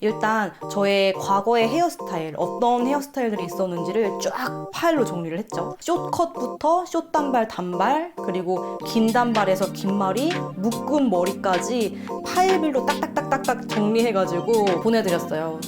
일단 저의 과거의 헤어스타일, 어떤 헤어스타일들이 있었는지를 쫙 파일로 정리를 했죠. 숏컷부터 숏단발, 단발, 그리고 긴 단발에서 긴 머리, 묶은 머리까지 파일별로 딱딱딱딱딱 정리해가지고 보내드렸어요.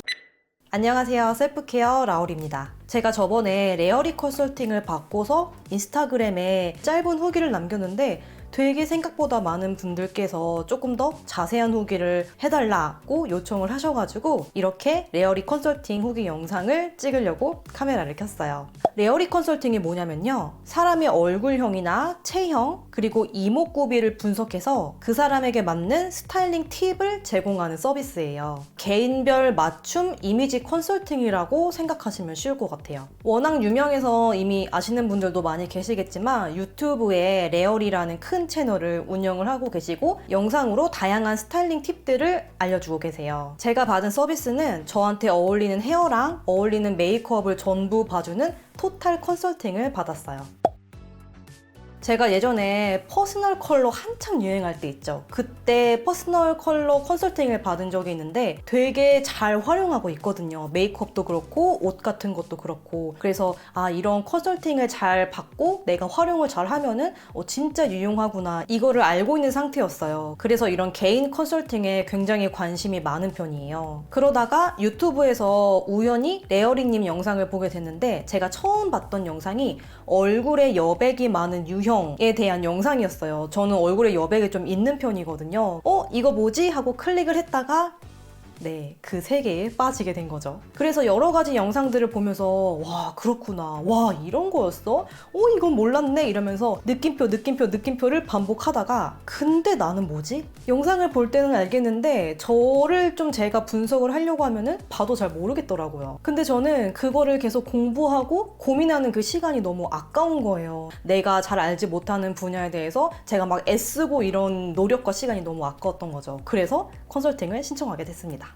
안녕하세요. 셀프케어 라울입니다. 제가 저번에 레어리 컨설팅을 받고서 인스타그램에 짧은 후기를 남겼는데 되게 생각보다 많은 분들께서 조금 더 자세한 후기를 해달라고 요청을 하셔가지고 이렇게 레어리 컨설팅 후기 영상을 찍으려고 카메라를 켰어요. 레어리 컨설팅이 뭐냐면요. 사람의 얼굴형이나 체형 그리고 이목구비를 분석해서 그 사람에게 맞는 스타일링 팁을 제공하는 서비스예요. 개인별 맞춤 이미지 컨설팅이라고 생각하시면 쉬울 것 같아요. 워낙 유명해서 이미 아시는 분들도 많이 계시겠지만 유튜브에 레어리라는 큰 채널을 운영을 하고 계시고 영상으로 다양한 스타일링 팁들을 알려주고 계세요. 제가 받은 서비스는 저한테 어울리는 헤어랑 어울리는 메이크업을 전부 봐주는 토탈 컨설팅을 받았어요. 제가 예전에 퍼스널 컬러 한창 유행할 때 있죠. 그때 퍼스널 컬러 컨설팅을 받은 적이 있는데 되게 잘 활용하고 있거든요. 메이크업도 그렇고 옷 같은 것도 그렇고. 그래서 아 이런 컨설팅을 잘 받고 내가 활용을 잘 하면은 어, 진짜 유용하구나 이거를 알고 있는 상태였어요. 그래서 이런 개인 컨설팅에 굉장히 관심이 많은 편이에요. 그러다가 유튜브에서 우연히 레어리님 영상을 보게 됐는데 제가 처음 봤던 영상이 얼굴에 여백이 많은 유형 에 대한 영상이었어요. 저는 얼굴에 여백이 좀 있는 편이거든요. 어, 이거 뭐지? 하고 클릭을 했다가 네, 그 세계에 빠지게 된 거죠. 그래서 여러 가지 영상들을 보면서, 와, 그렇구나. 와, 이런 거였어? 오, 이건 몰랐네. 이러면서 느낌표, 느낌표, 느낌표를 반복하다가, 근데 나는 뭐지? 영상을 볼 때는 알겠는데, 저를 좀 제가 분석을 하려고 하면은 봐도 잘 모르겠더라고요. 근데 저는 그거를 계속 공부하고 고민하는 그 시간이 너무 아까운 거예요. 내가 잘 알지 못하는 분야에 대해서 제가 막 애쓰고 이런 노력과 시간이 너무 아까웠던 거죠. 그래서 컨설팅을 신청하게 됐습니다.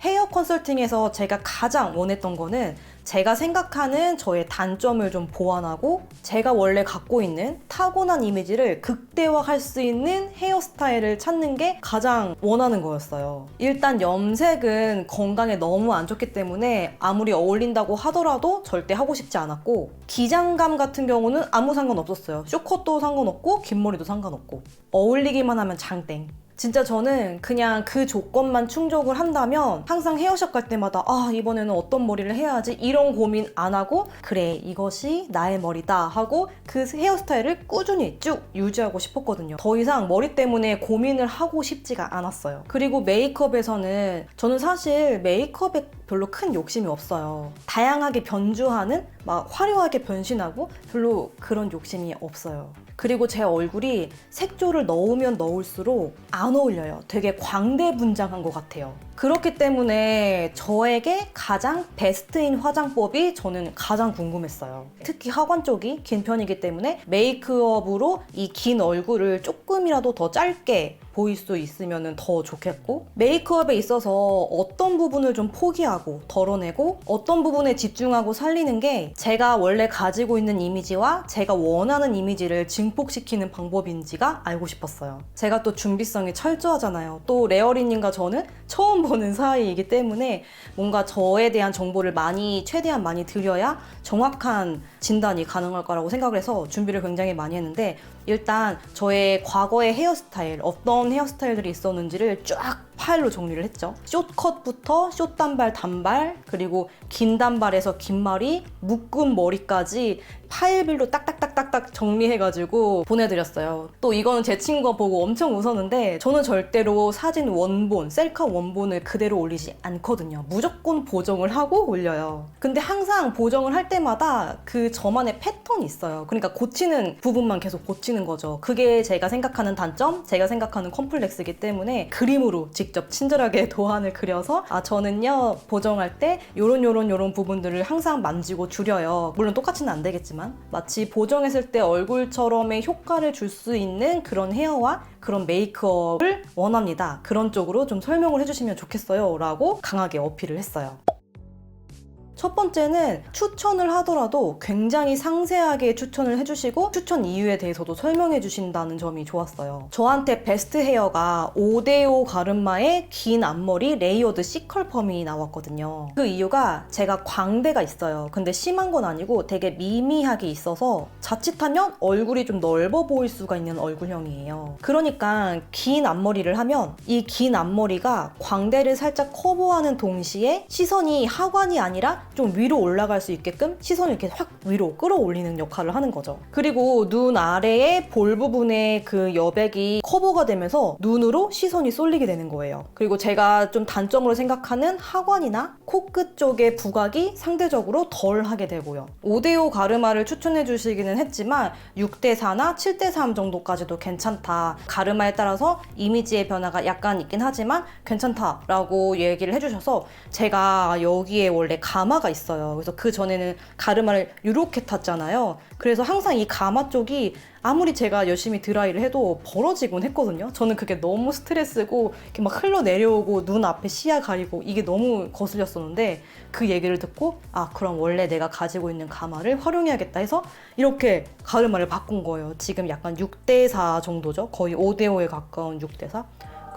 헤어 컨설팅에서 제가 가장 원했던 거는 제가 생각하는 저의 단점을 좀 보완하고 제가 원래 갖고 있는 타고난 이미지를 극대화할 수 있는 헤어스타일을 찾는 게 가장 원하는 거였어요. 일단 염색은 건강에 너무 안 좋기 때문에 아무리 어울린다고 하더라도 절대 하고 싶지 않았고 기장감 같은 경우는 아무 상관 없었어요. 쇼컷도 상관없고 긴 머리도 상관없고 어울리기만 하면 장땡. 진짜 저는 그냥 그 조건만 충족을 한다면 항상 헤어샵 갈 때마다 아 이번에는 어떤 머리를 해야지 이런 고민 안 하고 그래 이것이 나의 머리다 하고 그 헤어스타일을 꾸준히 쭉 유지하고 싶었거든요. 더 이상 머리 때문에 고민을 하고 싶지가 않았어요. 그리고 메이크업에서는 저는 사실 메이크업에 별로 큰 욕심이 없어요. 다양하게 변주하는 막 화려하게 변신하고 별로 그런 욕심이 없어요 그리고 제 얼굴이 색조를 넣으면 넣을수록 안 어울려요. 되게 광대분장한 것 같아요. 그렇기 때문에 저에게 가장 베스트인 화장법이 저는 가장 궁금했어요. 특히 하관 쪽이 긴 편이기 때문에 메이크업으로 이 긴 얼굴을 조금이라도 더 짧게 보일 수 있으면 더 좋겠고 메이크업에 있어서 어떤 부분을 좀 포기하고 덜어내고 어떤 부분에 집중하고 살리는 게 제가 원래 가지고 있는 이미지와 제가 원하는 이미지를 증폭시키는 방법인지가 알고 싶었어요. 제가 또 준비성이 철저하잖아요. 또 레어리님과 저는 처음 보는 사이이기 때문에 뭔가 저에 대한 정보를 많이 최대한 많이 드려야 정확한 진단이 가능할 거라고 생각을 해서 준비를 굉장히 많이 했는데 일단 저의 과거의 헤어스타일 어떤 헤어스타일들이 있었는지를 쫙 파일로 정리를 했죠. 숏컷부터 숏단발, 단발, 그리고 긴 단발에서 긴 머리, 묶은 머리까지 파일별로 딱딱딱딱딱 정리해가지고 보내드렸어요. 또 이거는 제 친구가 보고 엄청 웃었는데 저는 절대로 사진 원본, 셀카 원본을 그대로 올리지 않거든요. 무조건 보정을 하고 올려요. 근데 항상 보정을 할 때마다 그 저만의 패턴이 있어요. 그러니까 고치는 부분만 계속 고치는 거죠. 그게 제가 생각하는 단점, 제가 생각하는 컴플렉스이기 때문에 그림으로 직접 친절하게 도안을 그려서 아 저는요 보정할 때 요런 요런 요런 부분들을 항상 만지고 줄여요. 물론 똑같이는 안 되겠지만 마치 보정했을 때 얼굴처럼의 효과를 줄 수 있는 그런 헤어와 그런 메이크업을 원합니다. 그런 쪽으로 좀 설명을 해주시면 좋겠어요. 라고 강하게 어필을 했어요. 첫 번째는 추천을 하더라도 굉장히 상세하게 추천을 해주시고 추천 이유에 대해서도 설명해 주신다는 점이 좋았어요. 저한테 베스트 헤어가 5대5 가르마의 긴 앞머리 레이어드 시컬 펌이 나왔거든요. 그 이유가 제가 광대가 있어요. 근데 심한 건 아니고 되게 미미하게 있어서 자칫하면 얼굴이 좀 넓어 보일 수가 있는 얼굴형이에요. 그러니까 긴 앞머리를 하면 이 긴 앞머리가 광대를 살짝 커버하는 동시에 시선이 하관이 아니라 좀 위로 올라갈 수 있게끔 시선을 이렇게 확 위로 끌어올리는 역할을 하는 거죠. 그리고 눈 아래의 볼 부분의 그 여백이 커버가 되면서 눈으로 시선이 쏠리게 되는 거예요. 그리고 제가 좀 단점으로 생각하는 하관이나 코끝 쪽의 부각이 상대적으로 덜 하게 되고요. 5대5 가르마를 추천해 주시기는 했지만 6대4나 7대3 정도까지도 괜찮다. 가르마에 따라서 이미지의 변화가 약간 있긴 하지만 괜찮다라고 얘기를 해주셔서 제가 여기에 원래 가마가 있어요. 그래서 그 전에는 가르마를 이렇게 탔잖아요. 그래서 항상 이 가마 쪽이 아무리 제가 열심히 드라이를 해도 벌어지곤 했거든요. 저는 그게 너무 스트레스고 이렇게 막 흘러 내려오고 눈 앞에 시야 가리고 이게 너무 거슬렸었는데 그 얘기를 듣고 아 그럼 원래 내가 가지고 있는 가마를 활용해야겠다 해서 이렇게 가르마를 바꾼 거예요. 지금 약간 6대 4 정도죠. 거의 5대 5에 가까운 6대 4.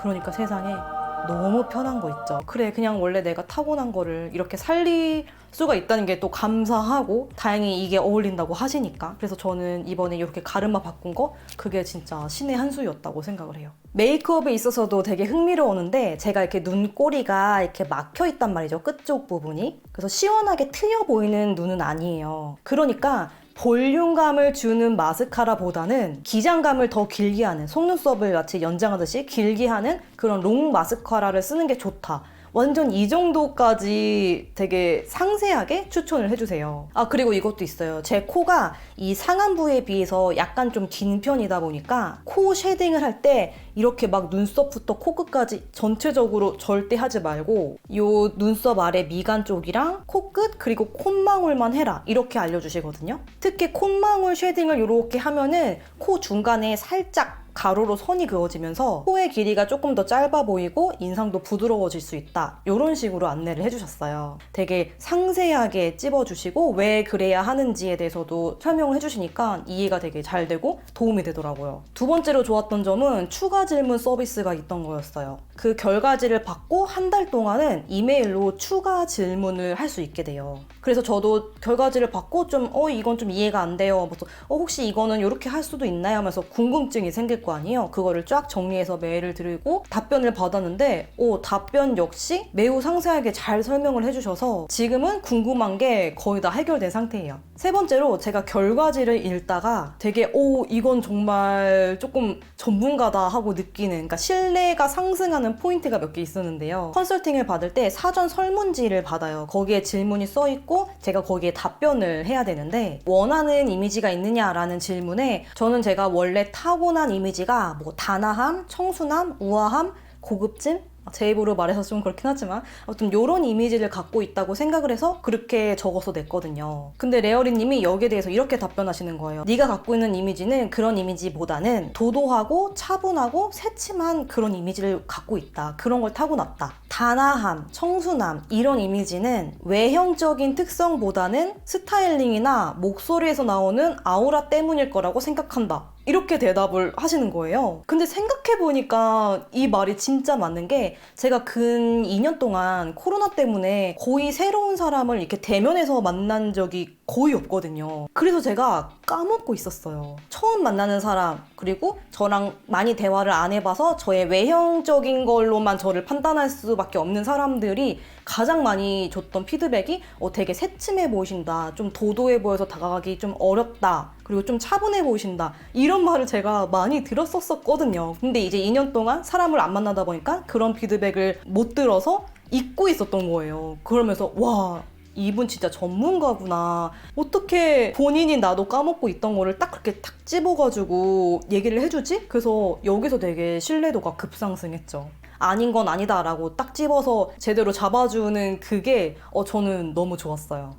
그러니까 세상에 너무 편한 거 있죠. 그래, 그냥 원래 내가 타고난 거를 이렇게 살릴 수가 있다는 게 또 감사하고 다행히 이게 어울린다고 하시니까. 그래서 저는 이번에 이렇게 가르마 바꾼 거 그게 진짜 신의 한 수였다고 생각을 해요. 메이크업에 있어서도 되게 흥미로웠는데 제가 이렇게 눈꼬리가 이렇게 막혀 있단 말이죠. 끝쪽 부분이. 그래서 시원하게 트여 보이는 눈은 아니에요. 그러니까 볼륨감을 주는 마스카라보다는 기장감을 더 길게 하는 속눈썹을 마치 연장하듯이 길게 하는 그런 롱 마스카라를 쓰는 게 좋다. 완전 이 정도까지 되게 상세하게 추천을 해주세요. 아, 그리고 이것도 있어요. 제 코가 이 상안부에 비해서 약간 좀 긴 편이다 보니까 코 쉐딩을 할 때 이렇게 막 눈썹부터 코끝까지 전체적으로 절대 하지 말고 요 눈썹 아래 미간 쪽이랑 코끝 그리고 콧망울만 해라 이렇게 알려주시거든요. 특히 콧망울 쉐딩을 이렇게 하면은 코 중간에 살짝 가로로 선이 그어지면서 코의 길이가 조금 더 짧아 보이고 인상도 부드러워질 수 있다. 이런 식으로 안내를 해주셨어요. 되게 상세하게 찝어주시고 왜 그래야 하는지에 대해서도 설명을 해주시니까 이해가 되게 잘 되고 도움이 되더라고요. 두 번째로 좋았던 점은 추가 질문 서비스가 있던 거였어요. 그 결과지를 받고 한 달 동안은 이메일로 추가 질문을 할 수 있게 돼요. 그래서 저도 결과지를 받고 좀, 어, 이건 좀 이해가 안 돼요. 그래서, 어, 혹시 이거는 이렇게 할 수도 있나요? 하면서 궁금증이 생길 거 아니에요. 그거를 쫙 정리해서 메일을 드리고 답변을 받았는데, 오, 답변 역시 매우 상세하게 잘 설명을 해주셔서 지금은 궁금한 게 거의 다 해결된 상태예요. 세 번째로 제가 결과지를 읽다가 되게, 오, 이건 정말 조금 전문가다 하고 느끼는, 그러니까 신뢰가 상승하는 포인트가 몇 개 있었는데요. 컨설팅을 받을 때 사전 설문지를 받아요. 거기에 질문이 써 있고 제가 거기에 답변을 해야 되는데 원하는 이미지가 있느냐라는 질문에 저는 제가 원래 타고난 이미지가 뭐 단아함, 청순함, 우아함, 고급짐 제 입으로 말해서 좀 그렇긴 하지만 아무튼 이런 이미지를 갖고 있다고 생각을 해서 그렇게 적어서 냈거든요. 근데 레어리 님이 여기에 대해서 이렇게 답변하시는 거예요. 네가 갖고 있는 이미지는 그런 이미지보다는 도도하고 차분하고 새침한 그런 이미지를 갖고 있다. 그런 걸 타고났다. 단아함, 청순함 이런 이미지는 외형적인 특성보다는 스타일링이나 목소리에서 나오는 아우라 때문일 거라고 생각한다. 이렇게 대답을 하시는 거예요. 근데 생각해보니까 이 말이 진짜 맞는 게 제가 근 2년 동안 코로나 때문에 거의 새로운 사람을 이렇게 대면해서 만난 적이 거의 없거든요. 그래서 제가 까먹고 있었어요. 처음 만나는 사람, 그리고 저랑 많이 대화를 안 해봐서 저의 외형적인 걸로만 저를 판단할 수밖에 없는 사람들이 가장 많이 줬던 피드백이 어, 되게 새침해 보이신다. 좀 도도해 보여서 다가가기 좀 어렵다. 그리고 좀 차분해 보이신다. 이런 말을 제가 많이 들었었거든요. 근데 이제 2년 동안 사람을 안 만나다 보니까 그런 피드백을 못 들어서 잊고 있었던 거예요. 그러면서 와 이분 진짜 전문가구나. 어떻게 본인이 나도 까먹고 있던 거를 딱 그렇게 탁 집어가지고 얘기를 해주지? 그래서 여기서 되게 신뢰도가 급상승했죠. 아닌 건 아니다라고 딱 집어서 제대로 잡아주는 그게 어, 저는 너무 좋았어요.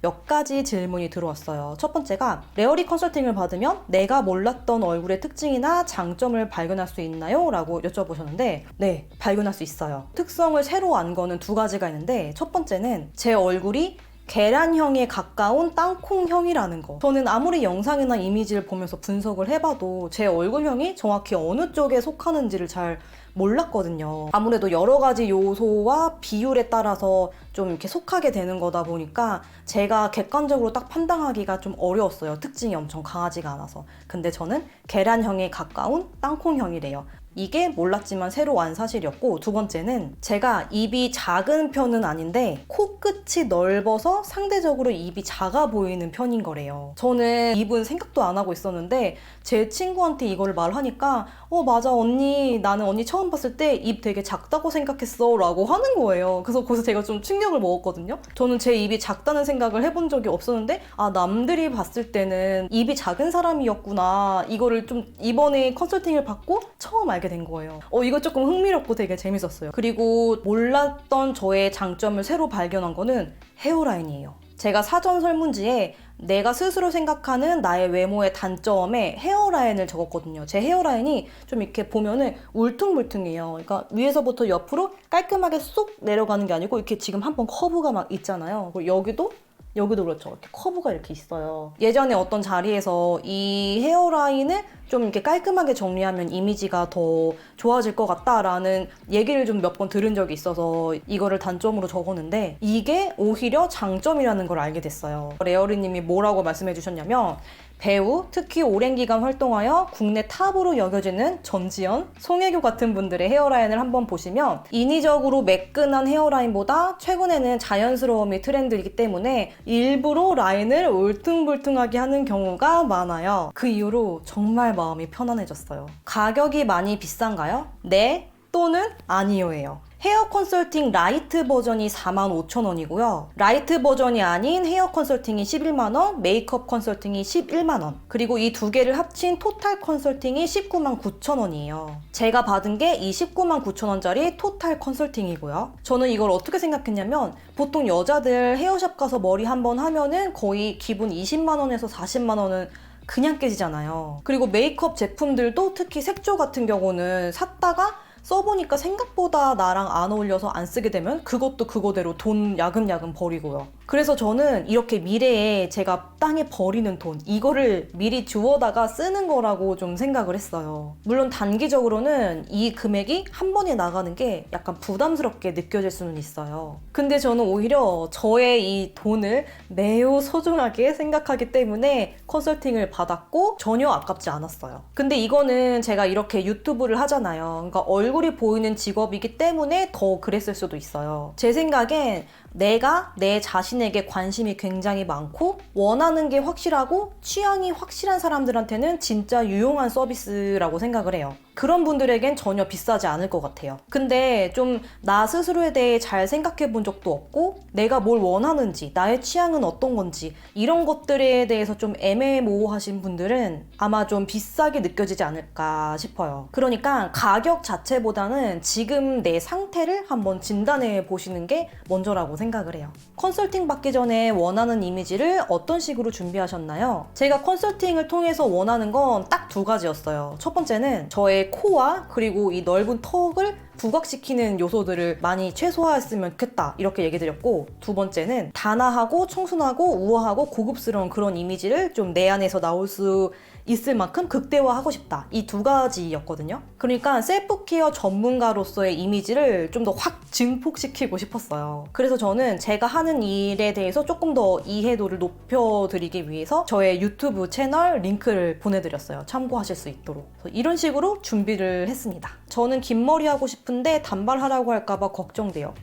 몇 가지 질문이 들어왔어요. 첫 번째가 레어리 컨설팅을 받으면 내가 몰랐던 얼굴의 특징이나 장점을 발견할 수 있나요? 라고 여쭤보셨는데 네, 발견할 수 있어요. 특성을 새로 안 거는 두 가지가 있는데 첫 번째는 제 얼굴이 계란형에 가까운 땅콩형이라는 거. 저는 아무리 영상이나 이미지를 보면서 분석을 해봐도 제 얼굴형이 정확히 어느 쪽에 속하는지를 잘 몰랐거든요. 아무래도 여러 가지 요소와 비율에 따라서 좀 이렇게 속하게 되는 거다 보니까 제가 객관적으로 딱 판단하기가 좀 어려웠어요. 특징이 엄청 강하지가 않아서. 근데 저는 계란형에 가까운 땅콩형이래요. 이게 몰랐지만 새로 안 사실이었고 두 번째는 제가 입이 작은 편은 아닌데 코끝이 넓어서 상대적으로 입이 작아 보이는 편인 거래요. 저는 입은 생각도 안 하고 있었는데 제 친구한테 이거를 말하니까 어 맞아 언니 나는 언니 처음 봤을 때 입 되게 작다고 생각했어 라고 하는 거예요. 그래서 거기서 제가 좀 충격을 먹었거든요. 저는 제 입이 작다는 생각을 해본 적이 없었는데 아 남들이 봤을 때는 입이 작은 사람이었구나 이거를 좀 이번에 컨설팅을 받고 처음 알게 된 거예요. 어 이거 조금 흥미롭고 되게 재밌었어요. 그리고 몰랐던 저의 장점을 새로 발견한 거는 헤어라인이에요. 제가 사전 설문지에 내가 스스로 생각하는 나의 외모의 단점에 헤어라인을 적었거든요. 제 헤어라인이 좀 이렇게 보면은 울퉁불퉁해요. 그러니까 위에서부터 옆으로 깔끔하게 쏙 내려가는 게 아니고 이렇게 지금 한번 커브가 막 있잖아요. 그리고 여기도 여기도 그렇죠. 이렇게 커브가 이렇게 있어요. 예전에 어떤 자리에서 이 헤어라인을 좀 이렇게 깔끔하게 정리하면 이미지가 더 좋아질 것 같다라는 얘기를 좀 몇 번 들은 적이 있어서 이거를 단점으로 적었는데 이게 오히려 장점이라는 걸 알게 됐어요. 레어리님이 뭐라고 말씀해 주셨냐면 배우, 특히 오랜 기간 활동하여 국내 탑으로 여겨지는 전지현, 송혜교 같은 분들의 헤어라인을 한번 보시면 인위적으로 매끈한 헤어라인보다 최근에는 자연스러움이 트렌드이기 때문에 일부러 라인을 울퉁불퉁하게 하는 경우가 많아요. 그 이후로 정말 마음이 편안해졌어요. 가격이 많이 비싼가요? 네 또는 아니요예요. 헤어 컨설팅 라이트 버전이 45,000원이고요. 라이트 버전이 아닌 헤어 컨설팅이 11만원, 메이크업 컨설팅이 11만원. 그리고 이 두 개를 합친 토탈 컨설팅이 19만 9천원이에요. 제가 받은 게 이 19만 9천원짜리 토탈 컨설팅이고요. 저는 이걸 어떻게 생각했냐면 보통 여자들 헤어샵 가서 머리 한 번 하면은 거의 기본 20만원에서 40만원은 그냥 깨지잖아요. 그리고 메이크업 제품들도 특히 색조 같은 경우는 샀다가 써보니까 생각보다 나랑 안 어울려서 안 쓰게 되면 그것도 그거대로 돈 야금야금 버리고요. 그래서 저는 이렇게 미래에 제가 땅에 버리는 돈, 이거를 미리 주워다가 쓰는 거라고 좀 생각을 했어요. 물론 단기적으로는 이 금액이 한 번에 나가는 게 약간 부담스럽게 느껴질 수는 있어요. 근데 저는 오히려 저의 이 돈을 매우 소중하게 생각하기 때문에 컨설팅을 받았고 전혀 아깝지 않았어요. 근데 이거는 제가 이렇게 유튜브를 하잖아요. 그러니까 얼굴이 보이는 직업이기 때문에 더 그랬을 수도 있어요. 제 생각엔 내가 내 자신에게 관심이 굉장히 많고 원하는 게 확실하고 취향이 확실한 사람들한테는 진짜 유용한 서비스라고 생각을 해요. 그런 분들에겐 전혀 비싸지 않을 것 같아요. 근데 좀 나 스스로에 대해 잘 생각해 본 적도 없고 내가 뭘 원하는지 나의 취향은 어떤 건지 이런 것들에 대해서 좀 애매모호하신 분들은 아마 좀 비싸게 느껴지지 않을까 싶어요. 그러니까 가격 자체보다는 지금 내 상태를 한번 진단해 보시는 게 먼저라고 생각을 해요. 컨설팅 받기 전에 원하는 이미지를 어떤 식으로 준비하셨나요? 제가 컨설팅을 통해서 원하는 건 딱 두 가지였어요. 첫 번째는 저의 코와 그리고 이 넓은 턱을 부각시키는 요소들을 많이 최소화했으면 좋겠다. 이렇게 얘기 드렸고 두 번째는 단아하고 청순하고 우아하고 고급스러운 그런 이미지를 좀 내 안에서 나올 수 있을 만큼 극대화하고 싶다. 이 두 가지였거든요. 그러니까 셀프케어 전문가로서의 이미지를 좀 더 확 증폭시키고 싶었어요. 그래서 저는 제가 하는 일에 대해서 조금 더 이해도를 높여드리기 위해서 저의 유튜브 채널 링크를 보내드렸어요. 참고하실 수 있도록. 이런 식으로 준비를 했습니다. 저는 긴 머리 하고 싶은데 단발하라고 할까봐 걱정돼요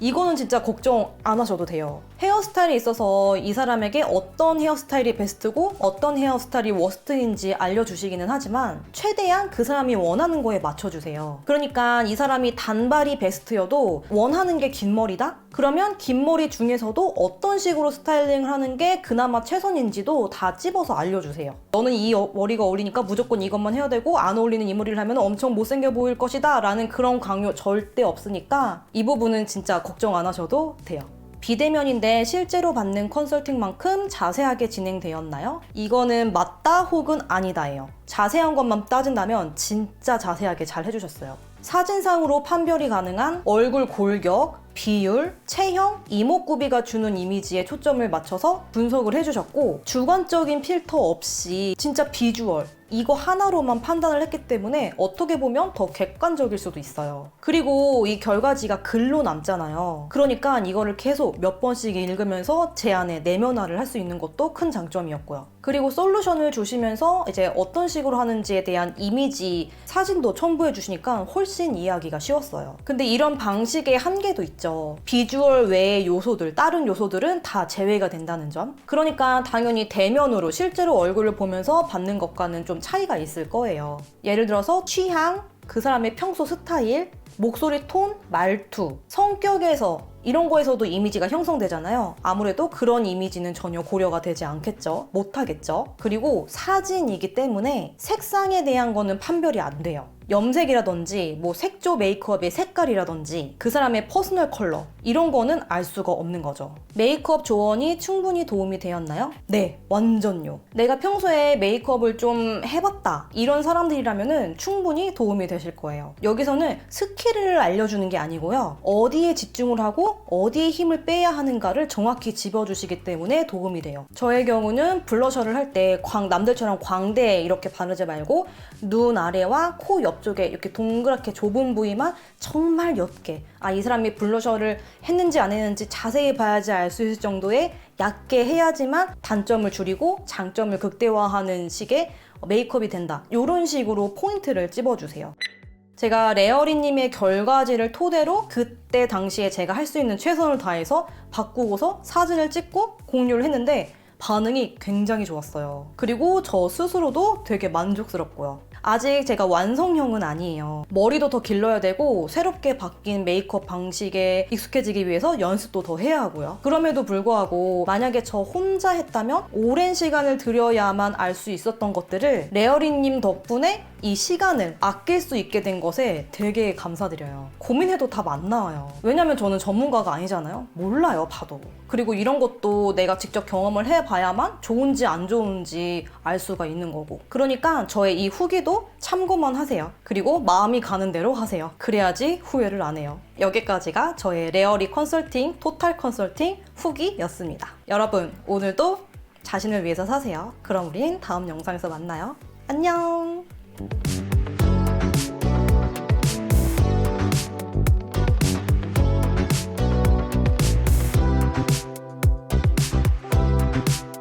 이거는 진짜 걱정 안 하셔도 돼요. 헤어스타일에 있어서 이 사람에게 어떤 헤어스타일이 베스트고 어떤 헤어스타일이 워스트인지 알려주시기는 하지만 최대한 그 사람이 원하는 거에 맞춰주세요. 그러니까 이 사람이 단발이 베스트여도 원하는 게 긴 머리다? 그러면 긴 머리 중에서도 어떤 식으로 스타일링을 하는 게 그나마 최선인지도 다 찝어서 알려주세요. 너는 이 어- 머리가 어울리니까 무조건 이것만 해야 되고 안 어울리는 이 머리를 하면 엄청 못생겨 보일 것이다 라는 그런 강요 절대 없으니까 이 부분은 진짜 걱정 안 하셔도 돼요. 비대면인데 실제로 받는 컨설팅만큼 자세하게 진행되었나요? 이거는 맞다 혹은 아니다예요. 자세한 것만 따진다면 진짜 자세하게 잘 해주셨어요. 사진상으로 판별이 가능한 얼굴 골격, 비율, 체형, 이목구비가 주는 이미지에 초점을 맞춰서 분석을 해주셨고 주관적인 필터 없이 진짜 비주얼 이거 하나로만 판단을 했기 때문에 어떻게 보면 더 객관적일 수도 있어요. 그리고 이 결과지가 글로 남잖아요. 그러니까 이거를 계속 몇 번씩 읽으면서 제 안에 내면화를 할 수 있는 것도 큰 장점이었고요. 그리고 솔루션을 주시면서 이제 어떤 식으로 하는지에 대한 이미지, 사진도 첨부해 주시니까 훨씬 이해하기가 쉬웠어요. 근데 이런 방식의 한계도 있죠. 비주얼 외의 요소들, 다른 요소들은 다 제외가 된다는 점. 그러니까 당연히 대면으로 실제로 얼굴을 보면서 받는 것과는 좀 차이가 있을 거예요. 예를 들어서 취향, 그 사람의 평소 스타일, 목소리 톤, 말투, 성격에서 이런 거에서도 이미지가 형성되잖아요. 아무래도 그런 이미지는 전혀 고려가 되지 않겠죠. 못하겠죠. 그리고 사진이기 때문에 색상에 대한 거는 판별이 안 돼요. 염색이라든지 뭐 색조 메이크업의 색깔이라든지 그 사람의 퍼스널 컬러 이런 거는 알 수가 없는 거죠. 메이크업 조언이 충분히 도움이 되었나요? 네, 완전요. 내가 평소에 메이크업을 좀 해봤다 이런 사람들이라면은 충분히 도움이 되실 거예요. 여기서는 스킬을 알려주는 게 아니고요. 어디에 집중을 하고 어디에 힘을 빼야 하는가를 정확히 집어주시기 때문에 도움이 돼요. 저의 경우는 블러셔를 할때 남들처럼 광대 이렇게 바르지 말고 눈 아래와 코 옆 쪽에 이렇게 동그랗게 좁은 부위만 정말 옅게 아 이 사람이 블러셔를 했는지 안 했는지 자세히 봐야지 알 수 있을 정도의 얕게 해야지만 단점을 줄이고 장점을 극대화하는 식의 메이크업이 된다. 이런 식으로 포인트를 찝어주세요. 제가 레어리님의 결과지를 토대로 그때 당시에 제가 할 수 있는 최선을 다해서 바꾸고서 사진을 찍고 공유를 했는데 반응이 굉장히 좋았어요. 그리고 저 스스로도 되게 만족스럽고요. 아직 제가 완성형은 아니에요. 머리도 더 길러야 되고 새롭게 바뀐 메이크업 방식에 익숙해지기 위해서 연습도 더 해야 하고요. 그럼에도 불구하고 만약에 저 혼자 했다면 오랜 시간을 들여야만 알 수 있었던 것들을 레어리님 덕분에 이 시간을 아낄 수 있게 된 것에 되게 감사드려요. 고민해도 답 안 나와요. 왜냐면 저는 전문가가 아니잖아요. 몰라요, 봐도. 그리고 이런 것도 내가 직접 경험을 해봐야만 좋은지 안 좋은지 알 수가 있는 거고. 그러니까 저의 이 후기 도 참고만 하세요. 그리고 마음이 가는 대로 하세요. 그래야지 후회를 안 해요. 여기까지가 저의 레어리 컨설팅, 토탈 컨설팅 후기였습니다. 여러분, 오늘도 자신을 위해서 사세요. 그럼 우린 다음 영상에서 만나요. 안녕!